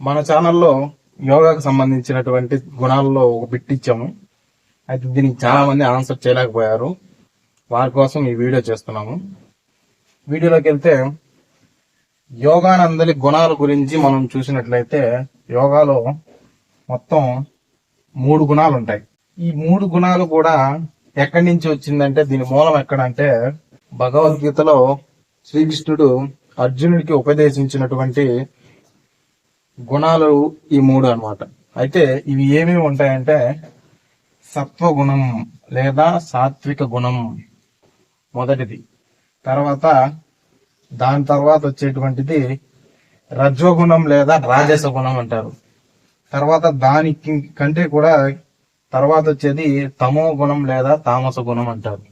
మన ఛానల్లో యోగాకు సంబంధించినటువంటి గుణాల్లో ఒక బిట్ ఇచ్చాము. అయితే దీనికి చాలా మంది ఆన్సర్ చేయలేకపోయారు. వారి కోసం ఈ వీడియో చేస్తున్నాము. వీడియోలోకి వెళ్తే యోగానందలి గుణాల గురించి మనం చూసినట్లయితే యోగాలో మొత్తం మూడు గుణాలు ఉంటాయి. ఈ మూడు గుణాలు కూడా ఎక్కడి నుంచి వచ్చిందంటే దీని మూలం ఎక్కడంటే భగవద్గీతలో శ్రీకృష్ణుడు అర్జునుడికి ఉపదేశించినటువంటి గుణాలు ఈ మూడు అన్నమాట. అయితే ఇవి ఏమేమి ఉంటాయంటే సత్వగుణం లేదా సాత్విక గుణం మొదటిది. తర్వాత దాని తర్వాత వచ్చేటువంటిది రజ్వగుణం లేదా రాజస గుణం అంటారు. తర్వాత దానికి కంటే కూడా తర్వాత వచ్చేది తమో గుణం లేదా తామస గుణం అంటారు.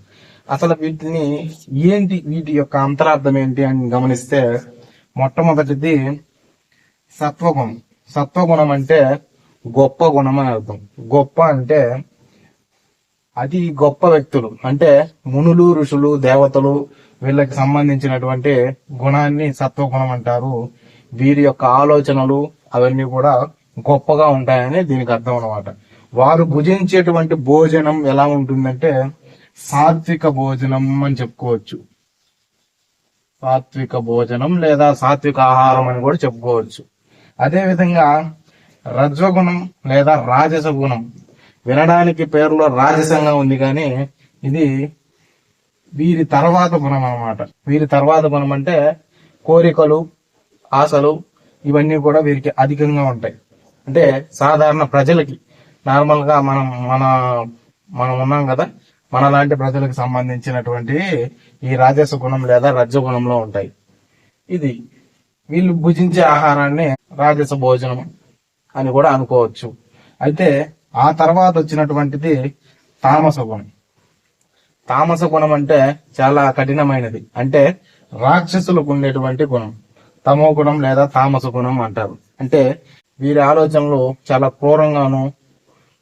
అసలు వీటిని ఏంటి వీటి యొక్క అంతరార్థం ఏంటి అని గమనిస్తే మొట్టమొదటిది సత్వగుణం. సత్వగుణం అంటే గొప్ప గుణం అని అర్థం. గొప్ప అంటే అతి గొప్ప వ్యక్తులు. అంటే మునులు ఋషులు దేవతలు వీళ్ళకి సంబంధించినటువంటి గుణాన్ని సత్వగుణం అంటారు. వీరి యొక్క ఆలోచనలు అవన్నీ కూడా గొప్పగా ఉంటాయని దీనికి అర్థం అన్నమాట. వారు భుజించేటువంటి భోజనం ఎలా ఉంటుందంటే సాత్విక భోజనం అని చెప్పుకోవచ్చు. సాత్విక భోజనం లేదా సాత్విక ఆహారం అని కూడా చెప్పుకోవచ్చు. అదేవిధంగా రజ్వగుణం లేదా రాజస గుణం. వినడానికి పేరులో రాజసంగా ఉంది కానీ ఇది వీరి తర్వాత గుణం అనమాట వీరి తర్వాత గుణం అంటే కోరికలు ఆశలు ఇవన్నీ కూడా వీరికి అధికంగా ఉంటాయి. అంటే సాధారణ ప్రజలకి నార్మల్గా మనం మన మనం ఉన్నాం కదా మన లాంటి ప్రజలకు సంబంధించినటువంటి ఈ రాజస గుణం లేదా రజ్జ గుణంలో ఉంటాయి. ఇది వీళ్ళు భుజించే ఆహారాన్ని రాజస భోజనం అని కూడా అనుకోవచ్చు. అయితే ఆ తర్వాత వచ్చినటువంటిది తామస గుణం. తామస గుణం అంటే చాలా కఠినమైనది. అంటే రాక్షసులకు ఉండేటువంటి గుణం. తమో గుణం లేదా తామస గుణం అంటారు. అంటే వీరి ఆలోచనలు చాలా క్రూరంగాను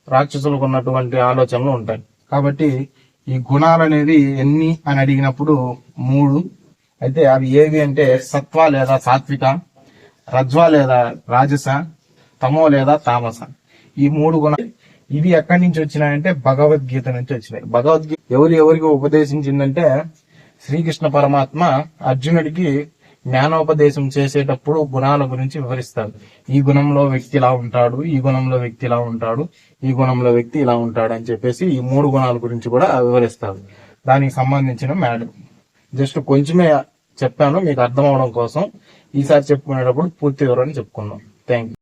రాక్షసులకు ఉన్నటువంటి ఆలోచనలు ఉంటాయి. కాబట్టి ఈ గుణాలు అనేది ఎన్ని అని అడిగినప్పుడు మూడు అయితే అవి ఏవి అంటే సత్వ లేదా సాత్విక రజ్వ లేదా రాజస తమో లేదా తామస. ఈ మూడు గుణాలు ఇవి ఎక్కడి నుంచి వచ్చినాయంటే భగవద్గీత నుంచి వచ్చినాయి. భగవద్గీత ఎవరు ఎవరికి ఉపదేశించిందంటే శ్రీకృష్ణ పరమాత్మ అర్జునుడికి జ్ఞానోపదేశం చేసేటప్పుడు గుణాల గురించి వివరిస్తాడు. ఈ గుణంలో వ్యక్తి ఇలా ఉంటాడు ఈ గుణంలో వ్యక్తి ఇలా ఉంటాడు ఈ గుణంలో వ్యక్తి ఇలా ఉంటాడు అని చెప్పేసి ఈ మూడు గుణాల గురించి కూడా వివరిస్తాడు. దానికి సంబంధించిన మ్యాటర్. జస్ట్ కొంచెమే చెప్పాను మీకు అర్థం అవడం కోసం. ఈసారి చెప్పుకునేటప్పుడు పూర్తి వివరాన్ని చెప్పుకుందాం. Thank you